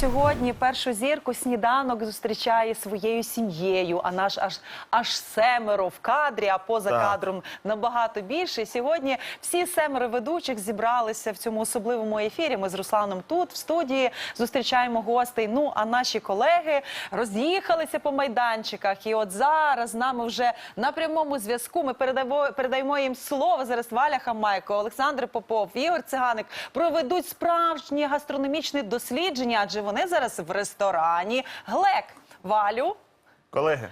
Сьогодні першу зірку сніданок зустрічає своєю сім'єю. А наш аж аж семеро в кадрі, а поза Так. кадром набагато більше. І Сьогодні всі семеро ведучих зібралися в цьому особливому ефірі. Ми з Русланом тут в студії зустрічаємо гостей. Ну а наші колеги роз'їхалися по майданчиках. І от зараз з нами вже на прямому зв'язку. Ми передаємо, передаємо їм слово. Зараз Валя Хамайко, Олександр Попов, Ігор Циганик проведуть справжнє гастрономічне дослідження, адже вони зараз в ресторані. Глек, Валю. Колеги,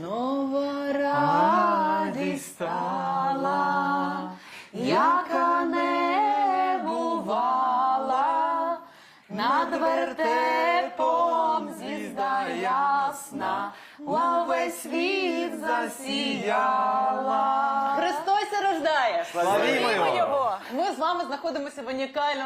Нова радість стала, яка не бувала, над вертепом звізда ясна, увесь світ засіяла. Христос рождає! Славімо його! його! Ми з вами знаходимося в унікально.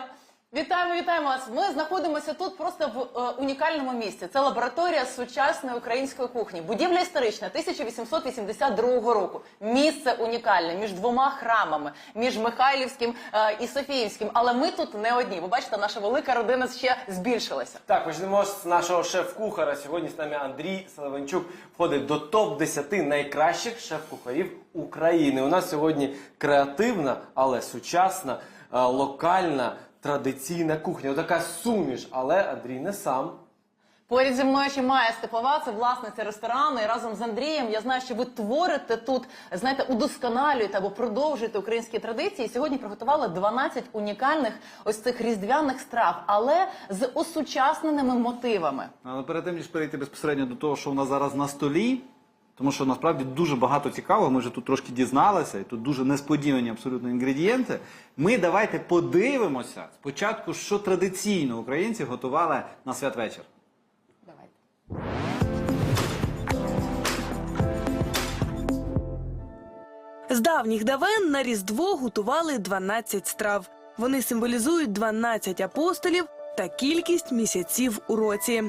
Вітаємо, вітаємо вас. Ми знаходимося тут просто в е, унікальному місці. Це лабораторія сучасної української кухні. Будівля історична 1882 року. Місце унікальне між двома храмами, між Михайлівським е, і Софіївським. Але ми тут не одні. Ви бачите, наша велика родина ще збільшилася. Так, почнемо з нашого шеф-кухара. Сьогодні з нами Андрій Селиванчук входить до топ-10 найкращих шеф-кухарів України. У нас сьогодні креативна, але сучасна, е, локальна, традиційна кухня. Отака суміш, але Андрій не сам. Поряд зі мною ще Майя Степова, це власниця ресторану. І разом з Андрієм я знаю, що ви творите тут, знаєте, удосконалюєте або продовжуєте українські традиції. Сьогодні приготували 12 унікальних ось цих різдвяних страв, але з осучасненими мотивами. Але перед тим ніж перейти безпосередньо до того, що в нас зараз на столі, тому що насправді дуже багато цікавого, ми вже тут трошки дізналися, і тут дуже несподівані абсолютно інгредієнти. Ми давайте подивимося спочатку, що традиційно українці готували на святвечір. Давайте. З давніх давен на Різдво готували 12 страв. Вони символізують 12 апостолів та кількість місяців у році.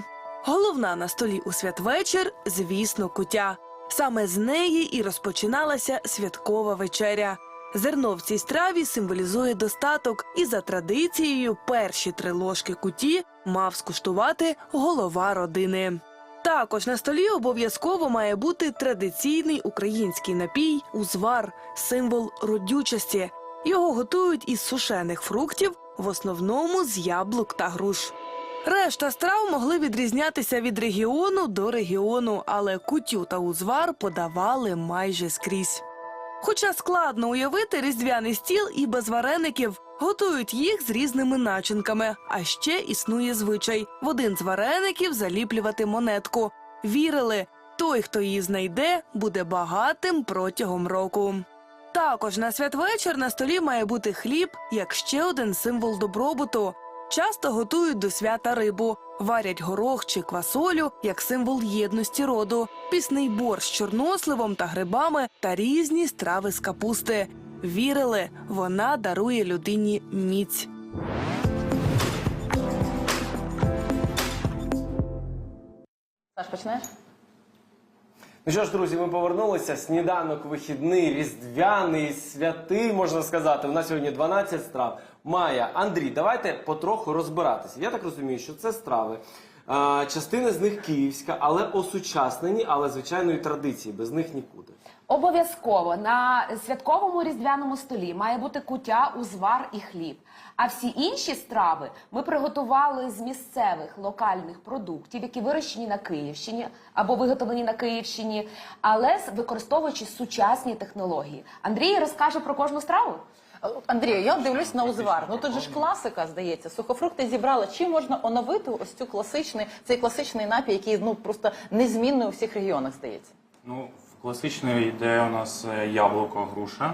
Головна на столі у святвечір, звісно, кутя. Саме з неї і розпочиналася святкова вечеря. Зерно в цій страві символізує достаток, і за традицією перші три ложки куті мав скуштувати голова родини. Також на столі обов'язково має бути традиційний український напій узвар, символ родючості. Його готують із сушених фруктів, в основному з яблук та груш. Решта страв могли відрізнятися від регіону до регіону, але кутю та узвар подавали майже скрізь. Хоча складно уявити різдвяний стіл і без вареників, готують їх з різними начинками. А ще існує звичай в один з вареників заліплювати монетку. Вірили, той, хто її знайде, буде багатим протягом року. Також на святвечір на столі має бути хліб як ще один символ добробуту. Часто готують до свята рибу, варять горох чи квасолю як символ єдності роду, пісний борщ з чорносливом та грибами та різні страви з капусти. Вірили, вона дарує людині міць. Саш, почнеш? Ну що ж, друзі, ми повернулися. Сніданок вихідний, різдвяний, святий, можна сказати. У нас сьогодні 12 страв. Майя, Андрій, давайте потроху розбиратися. Я так розумію, що це страви. Частина з них київська, але осучаснені, але звичайної традиції. Без них нікуди. Обов'язково на святковому різдвяному столі має бути куття, узвар і хліб. А всі інші страви ми приготували з місцевих локальних продуктів, які вирощені на Київщині або виготовлені на Київщині, але використовуючи сучасні технології. Андрій розкаже про кожну страву. Андрію, я дивлюсь на узвар. Ну тут же ж класика, здається. Сухофрукти зібрали. Чим можна оновити ось цю класичний, цей класичний напій, який ну просто незмінний у всіх регіонах, здається. Ну, в класичної йде у нас е, яблуко, груша,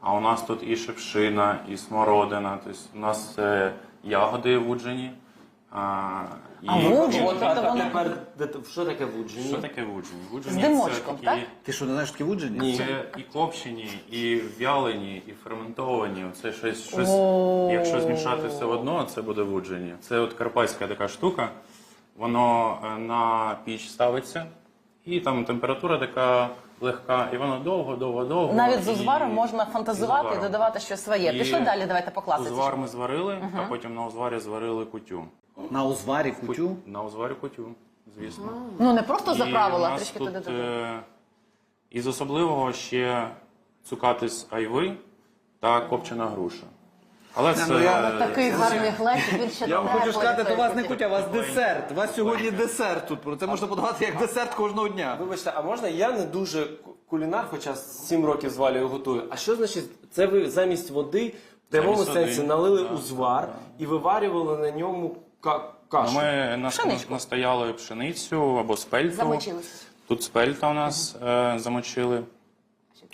а у нас тут і шипшина, і смородина. Тобто у нас е, ягоди вуджені. А, і, А вуджені? і- От, тобто вони- Тепер, що таке вуджені? Що таке вуджені? Вуджені З димочком, це такі, Ти що, не знаєш такі вуджені? Це і копчені, і в'ялені, і ферментовані. Це щось, щось О. якщо змішати все в одно, це буде вуджені. Це от карпатська така штука. Воно е, на піч ставиться, І там температура така легка, і воно довго, довго, довго. Навіть з і- узваром можна з фантазувати і узваром. додавати щось своє. І Пішли далі, давайте по класиці. Узвар ми зварили, а потім на узварі зварили кутю. На узварі кутю. На узварі кутю, звісно. Ну не просто І у заправила, нас трішки тут, туди додали. е, Із особливого ще цукатись айви та копчена груша. Але це ну я- е, Такий гарний глечик, він ще Я вам хочу сказати, то у вас не такий. кутя, у вас десерт. У вас сьогодні десерт тут. Про Це можна подавати як десерт кожного дня. Вибачте, а можна я не дуже кулінар, хоча 7 років з Валею готую. А що значить, це ви замість води в прямому сенсі налили узвар і виварювали на ньому кашу? Ми нас, Пшеничку. настояли пшеницю або спельту. Замочилися. Тут спельта у нас е, замочили,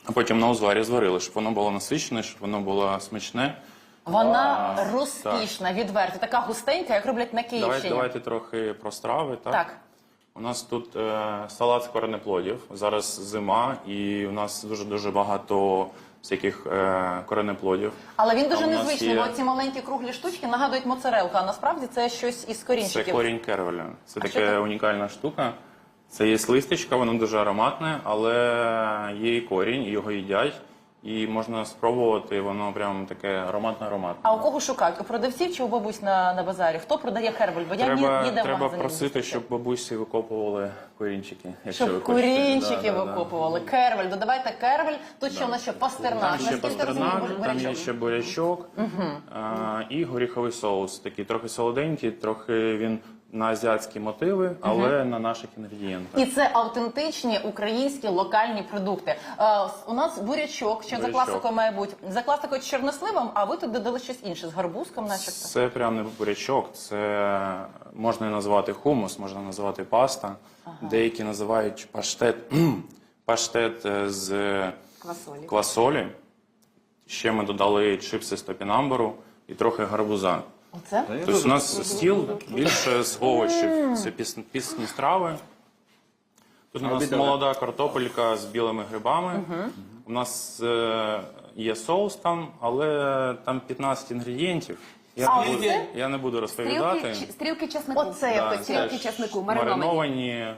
а потім на узварі зварили, щоб воно було насичене, щоб воно було смачне. Вона А, розкішна, відверта, така густенька, як роблять на Давайте, Київщині. давайте трохи про страви. Так? Так. У нас тут е, салат з коренеплодів. Зараз зима, і у нас дуже дуже багато всяких е, коренеплодів. Але він А дуже у нас незвичний, є- бо ці маленькі круглі штучки нагадують моцарелку, а насправді це щось із Це корінчиків. корінь кервеля. Це що така це? унікальна штука. Це є листячка, воно дуже ароматне, але є і корінь, і його їдять. І можна спробувати, воно прям таке ароматне ароматне. А у кого шукають? У продавців чи у бабусь на, на базарі? Хто продає хербель? Бо я ні, Треба, ніде в треба магазині не просити, зустрічала. щоб бабусі викопували корінчики. якщо ви Щоб хочете. корінчики Да, да, да. викопували. Кервель, додавайте кервель. Тут що у нас ще пастернак. Там ще Наскільки розумію, пастернак, там є бурячок. ще бурячок а, і горіховий соус. Такий трохи солоденький, трохи він на азіатські мотиви, але на наших інгредієнтах. І це автентичні українські локальні продукти. Е, у нас бурячок, що за Бурячок. класикою має бути. За класикою з чорносливом, а ви тут додали щось інше з гарбузком, начебто. Це прям не бурячок, це можна і назвати хумус, можна назвати паста. Деякі називають паштет, паштет е, з Квасолі. квасолі. Ще ми додали чипси з топінамбуру і трохи гарбуза. Оце? Тобто у нас стіл більше з овочів. Це пісні, пісні страви. Тут у нас молода картопелька з білими грибами. У нас е, є соус там, але там 15 інгредієнтів. Я, А не, буду, оце? я не буду розповідати. Стрілки, ч- стрілки чеснику. Оце я Да, хотіла. Стрілки теж чеснику, мариновані. мариновані. е,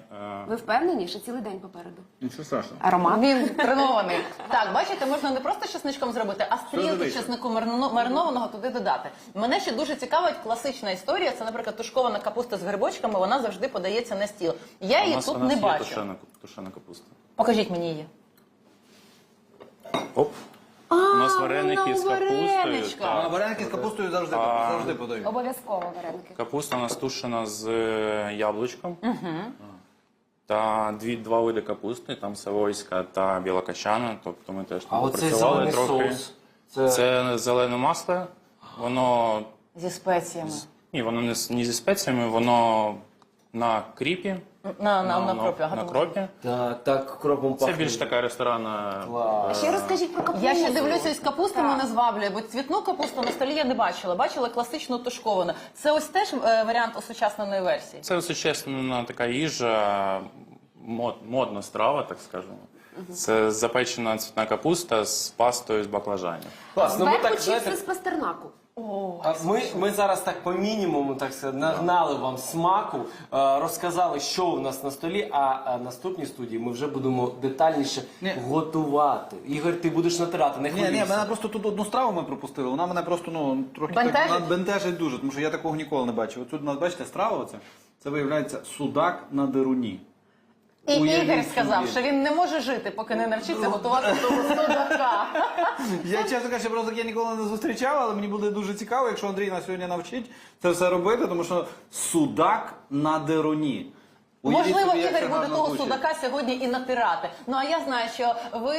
Ви впевнені, що цілий день попереду? Нічого страшного. Аромат. Він тренований. Так, бачите, можна не просто чесничком зробити, а стрілки дивіться? чеснику марино- маринованого туди додати. Мене ще дуже цікавить класична історія. Це, наприклад, тушкована капуста з грибочками. Вона завжди подається на стіл. Я її тут не є бачу. Тушена, тушена капуста. Покажіть мені її. Оп. У нас вареники з капустою. вареничках. А Так. вареники з капустою завжди, завжди подають. Обов'язково вареники. Капуста у нас тушена з е, яблучком. Та дві, два види капусти, там савойська та білокачана. Тобто ми теж А там оцей зелений трохи. соус. Це, Це зелене масло. Воно Зі спеціями. ні, воно не, з- не зі спеціями, воно на кріпі. На, на, на, кропі. на кропі. так, так кропом Це пахне. більш така ресторанна. А ще розкажіть про капусту. Я ще дивлюся із капусти мене зваблює, бо цвітну капусту на столі я не бачила. Бачила класичну тушковану. Це ось теж е, варіант осучасненої версії. Це сучасна така їжа, мод, модна страва, так скажемо. Це запечена цвітна капуста з пастою з баклажанів. Клас, ну ми Зверху так, знаєте, з пастернаку. А Ми, ми зараз так по мінімуму так сказати, нагнали вам смаку, е, розказали, що у нас на столі. А е, наступній студії ми вже будемо детальніше Ні. готувати. Ігор, ти будеш натирати, не Ні, ні, хвилюйся. мене просто тут одну страву ми пропустили. Вона мене просто ну трохи Бентежить? так вона бентежить дуже, тому що я такого ніколи не бачив. От тут у нас бачите страва. Оце це виявляється судак на деруні. І Уявіть Ігор сказав, собі. що він не може жити, поки не навчиться готувати того судака. Я чесно кажучи, просто так я ніколи не зустрічав, але мені буде дуже цікаво, якщо Андрій нас сьогодні навчить це все робити, тому що судак на деруні. Уявіть Можливо, собі, як Ігор буде гарно того звучить. судака сьогодні і натирати. Ну а я знаю, що ви,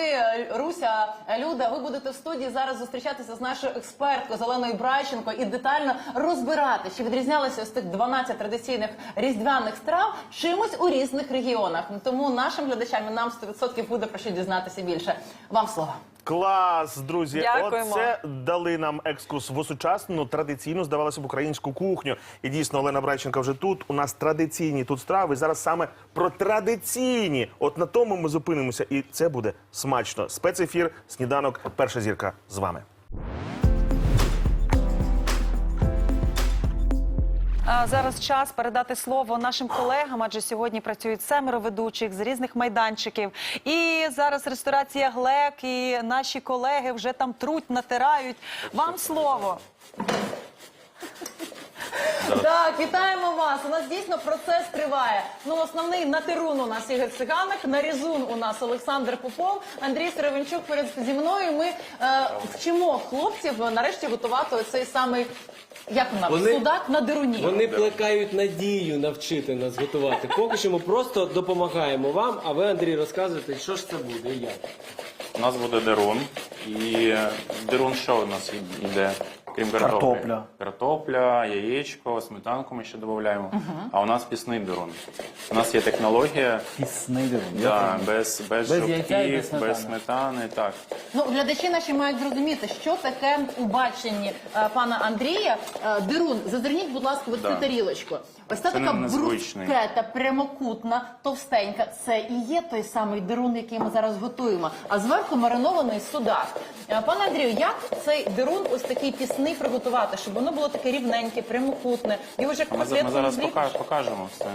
Руся, Люда, ви будете в студії зараз зустрічатися з нашою експерткою Зеленою Брайченко і детально розбирати, чи відрізнялися з тих 12 традиційних різдвяних страв чимось у різних регіонах. Тому нашим глядачам і нам 100% буде про що дізнатися більше. Вам слово. Клас, друзі, Дякуємо. оце дали нам екскурс в осучасну традиційну, здавалося б, українську кухню. І дійсно, Олена Брайченка вже тут. У нас традиційні тут страви. Зараз саме про традиційні. От на тому ми зупинимося, і це буде смачно. Спецефір, сніданок, перша зірка з вами. Зараз час передати слово нашим колегам, адже сьогодні працюють семеро ведучих з різних майданчиків. І зараз ресторація Глек і наші колеги вже там труть, натирають. Вам слово. Так, вітаємо вас. У нас дійсно процес триває. Ну, основний натирун у нас Ігор Циганик, нарізун у нас Олександр Попов, Андрій Серевенчук перед зі мною. Ми е, вчимо хлопців нарешті готувати оцей самий. Як вона Вони- судак на дируні. Вони плекають надію навчити нас готувати. Поки що ми просто допомагаємо вам, а ви, Андрій, розказуєте, що ж це буде і як. У нас буде дерун. І дерун що у нас йде? Крім картоплі? Картопля. Картопля, яєчко, сметанку ми ще додаємо. А у нас пісний дерун. У нас є технологія Пісний дивон. да, без, без, Без яйця і без сметани. без сметани. Так. Ну, глядачі наші мають зрозуміти, що таке у баченні е, пана Андрія. Е, дирун, зазирніть, будь ласка, в цю Да. тарілочку. Ось ця Це така незвичний. брускета, прямокутна, товстенька. Це і є той самий дирун, який ми зараз готуємо. А зверху маринований судак. Е, Пане Андрію, як цей дирун ось такий пісний приготувати, щоб воно було таке рівненьке, прямокутне? І вже Ми, за- ми зараз пока- покажемо все.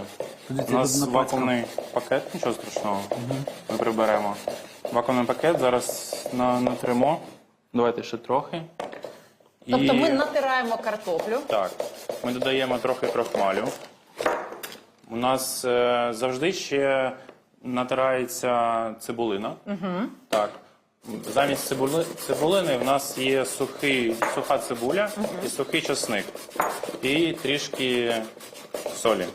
У нас вакуумний пакет, нічого страшного. Ми приберемо. Вакуумний пакет зараз на, натримо. Давайте ще трохи. І... Тобто ми натираємо картоплю. Так, ми додаємо трохи крохмалю. У нас е, завжди ще натирається цибулина. Угу. Так. Замість цибули, цибулини в нас є сухий, суха цибуля і сухий часник. І трішки солі.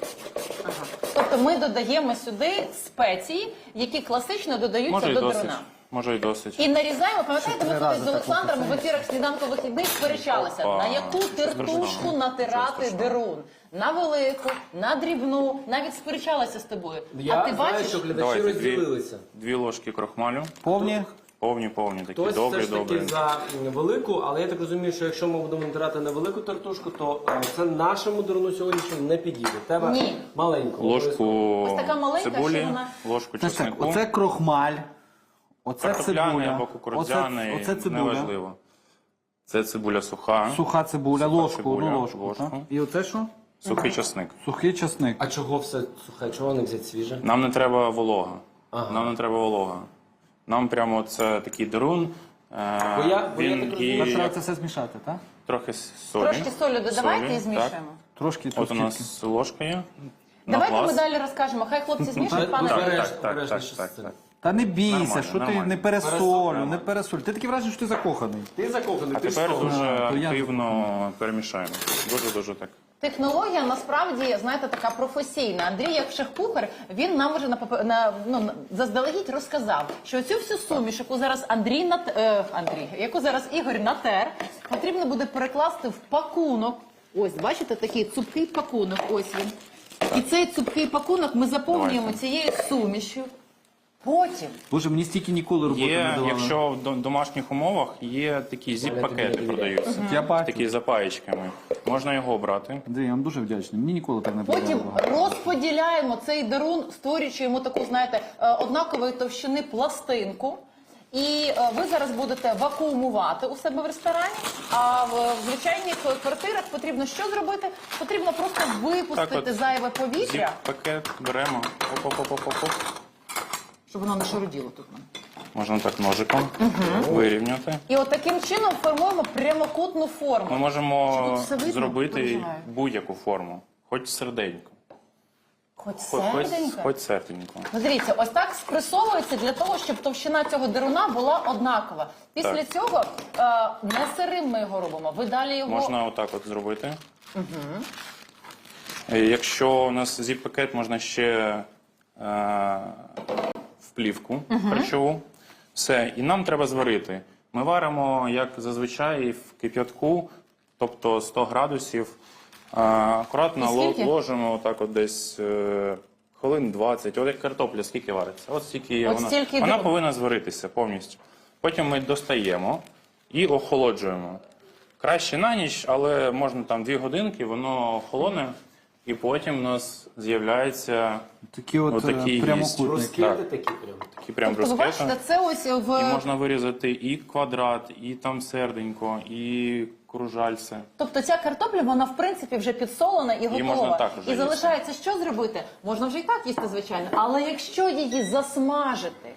Тобто ми додаємо сюди спеції, які класично додаються Може і до досить. дируна. Може і досить. І нарізаємо, пам'ятаєте, ми колись з Олександром в ефірах сніданку вихідних сперечалися, Опа. на яку тертушку натирати дирун. На велику, на дрібну, навіть сперечалася з тобою. Я а ти знаю, бачиш, що глядачі Давайте дві, розділилися. дві ложки крохмалю. Повні? Повні, повні, такі Хтось добрі, все ж таки добрі. за велику, але я так розумію, що якщо ми будемо натирати на велику тартушку, то е, це нашому дрону сьогоднішньому не підійде. Треба Ні. маленьку. Ложку Ось така маленька, цибулі, що вона- ложку Значить так, чеснику. оце крохмаль, оце Картопляний цибуля, або кукурудзяний, оце, оце цибуля, неважливо. Це цибуля суха, суха цибуля, Суха ложку, цибуля, одну ложку. ложку. так? І оце що? сухий часник. Сухий часник. А чого все сухе? Чого не взяти свіже? Нам не треба волога. Ага. Нам не треба волога. Нам прямо це такий дерун. е, Бо я- бо я так розумію, Треба це все змішати, так? трохи солі. трошки солі додавайте Солі, і змішуємо. так. Трошки От у трошки. нас ложка є. на Давайте глаз. ми далі розкажемо. Хай хлопці змішують, пане Так, так, так, так, так, так. Та не бійся, Нормально, що ти нормально. не пересолю, не пересоль. Ти таке враження, що ти закоханий. Ти закоханий, А ти тепер що? дуже А, то я- активно перемішаємо. Дуже-дуже так. Технологія насправді знаєте така професійна. Андрій, як шеф-кухар, він нам вже на, папе- на ну на- заздалегідь розказав, що цю всю суміш, яку зараз Андрій нат е, Андрій, яку зараз Ігор натер, потрібно буде перекласти в пакунок. Ось бачите, такий цупкий пакунок. Ось він. І цей цупкий пакунок ми заповнюємо Давайте. цією сумішю. Потім Боже, мені стільки ніколи роботи не Є, давали. якщо в до- домашніх умовах є такі зіп-пакети продаються. Я бачу. Такі за паєчками. Можна його брати. Андрій, я вам дуже вдячний. Мені ніколи так не Потім подобало. розподіляємо цей дарун, створюючи йому таку, знаєте, е, однакової товщини пластинку. І е, ви зараз будете вакуумувати у себе в ресторані. А в в звичайних квартирах потрібно що зробити? Потрібно просто випустити Так от, зайве повітря, Зіп-пакет беремо. Оп-оп-оп-оп-оп. Щоб воно не шаруділо тут. Можна так ножиком вирівняти. І от таким чином формуємо прямокутну форму. Ми можемо тут все видно? зробити Переживаю. будь-яку форму, хоч серденько, Хоч хоч, хоч, серденько. хоч серденько. Ну, дивіться, ось так спресовується для того, щоб товщина цього деруна була однакова. Після Так. цього е, не сирим ми його робимо. Ви далі його Можна отак от зробити. Е, Якщо у нас зіп-пакет, можна ще е, плівку харчову. Все, і нам треба зварити. Ми варимо, як зазвичай, в кип'ятку, тобто 100 градусів. Акуратно І ло- скільки? ложимо отак от десь е, хвилин 20. От як картопля, скільки вариться? От стільки От вона, стільки вона до- повинна зваритися повністю. Потім ми достаємо і охолоджуємо. Краще на ніч, але можна там 2 годинки, воно охолоне. І потім у нас з'являється Такі от Отакі е, прямокутники. Розкиди такі прям. такі прям Тобто, ви бачите, це ось в І можна вирізати і квадрат, і там серденько, і кружальце. Тобто ця картопля, вона в принципі вже підсолена і готова. можна так уже і залишається що зробити? Можна вже і так їсти, звичайно. Але якщо її засмажити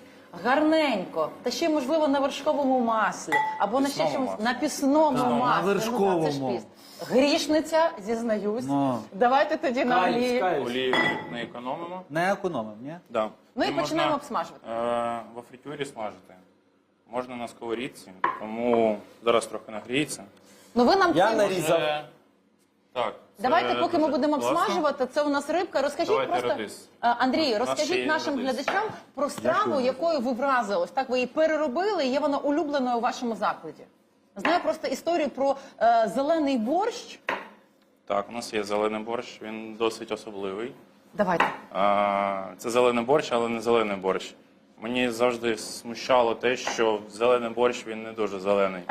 гарненько, та ще можливо на вершковому маслі, або на ще Пісному чомусь маслі. на пісному на маслі. Ну, вершковому. так, це ж піст. Грішниця, зізнаюсь. Ну. Давайте тоді на олії. Олію не економимо. Не економимо, ні? Да. Ну і можна, починаємо обсмажувати. Е, во фритюрі смажити. Можна на сковорідці, тому зараз трохи нагріється. Ну ви нам Я цим- нарізав. Це- Так. це Давайте, поки ми дуже будемо класно. обсмажувати, це у нас рибка. Розкажіть Давайте просто редис. Е, Андрій, У нас ще розкажіть нашим редис. глядачам про страву, якою ви вразились. Так ви її переробили, і є вона улюбленою у вашому закладі. Знаю просто історію про е, зелений борщ. Так, у нас є зелений борщ, він досить особливий. Давайте. А, Це зелений борщ, але не зелений борщ. Мені завжди смущало те, що зелений борщ він не дуже зелений.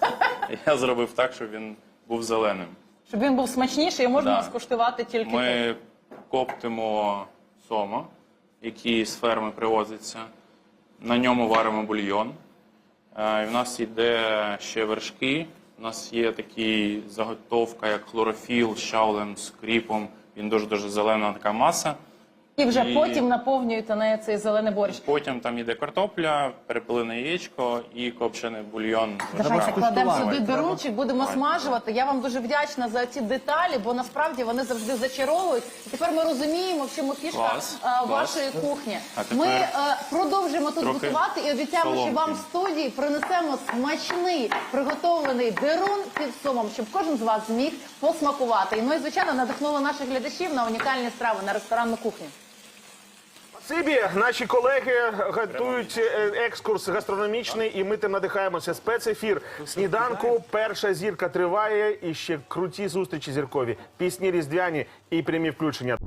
Я зробив так, щоб він був зеленим. Щоб він був смачніший і можна Да. скуштувати тільки тут. Ми коптимо сома, який з ферми привозиться. На ньому варимо бульйон. Е, і В нас йде ще вершки. У нас є такі заготовка, як хлорофіл, з щавлем, з. Він дуже-дуже зелена така маса. І вже І- потім наповнюєте нею цей зелений борщ. Потім там йде картопля, перепилене яєчко і копчений бульйон. Давайте кладемо скуштувати. сюди дерунчик, будемо смажувати. Я вам дуже вдячна за ці деталі, бо насправді вони завжди зачаровують. І тепер ми розуміємо, в чому фішка Клас, е, клас. вашої кухні. А тепер Ми е, продовжимо тут трохи готувати і обіцяємо, що вам в студії принесемо смачний приготовлений дерун під сомом, щоб кожен з вас зміг посмакувати. І ну і звичайно надихнуло наших глядачів на унікальні страви на ресторанну кухню. Спасибі, наші колеги готують е, екскурс гастрономічний, і ми тим надихаємося. Спецефір сніданку. Перша зірка триває, і ще круті зустрічі зіркові, пісні різдвяні і прямі включення.